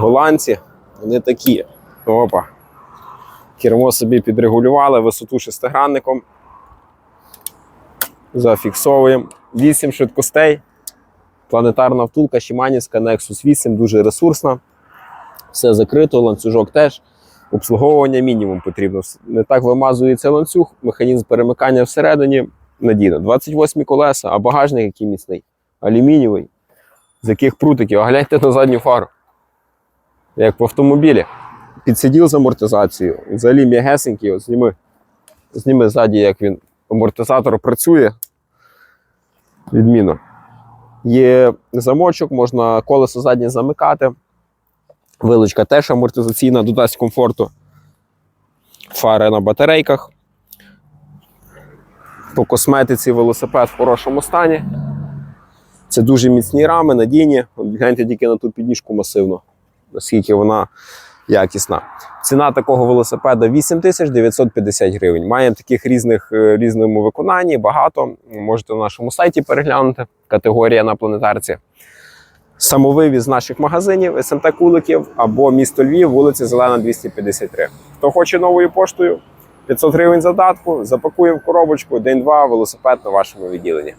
Голландці, вони такі. Опа. Кермо собі підрегулювали, висоту шестигранником. Зафіксовуємо. 8 швидкостей. Планетарна втулка Шиманівська Nexus 8, дуже ресурсна. Все закрито, ланцюжок теж. Обслуговування мінімум потрібно. Не так вимазується ланцюг, механізм перемикання всередині надійно. 28 колеса, а багажник який міцний, алюмінієвий, з яких прутиків. А гляньте на задню фару. Як в автомобілі. Підсиділ з амортизацією. Взагалі м'ягесенький. От зніми, зніми ззаді, як він амортизатор працює. Відмінно. Є замочок, можна колесо заднє замикати. Вилочка теж амортизаційна, додасть комфорту. Фари на батарейках. По косметиці велосипед в хорошому стані. Це дуже міцні рами, надійні. Гляньте тільки на ту підніжку масивну, наскільки вона якісна. Ціна такого велосипеда 8950 гривень. Має таких різних е, різному виконанні, багато. Можете на нашому сайті переглянути. Категорія на планетарці. Самовивіз наших магазинів СМТ Куликів або місто Львів, вулиця Зелена, 253. Хто хоче новою поштою, 500 гривень задатку, запакуємо в коробочку, день-два, велосипед на вашому відділенні.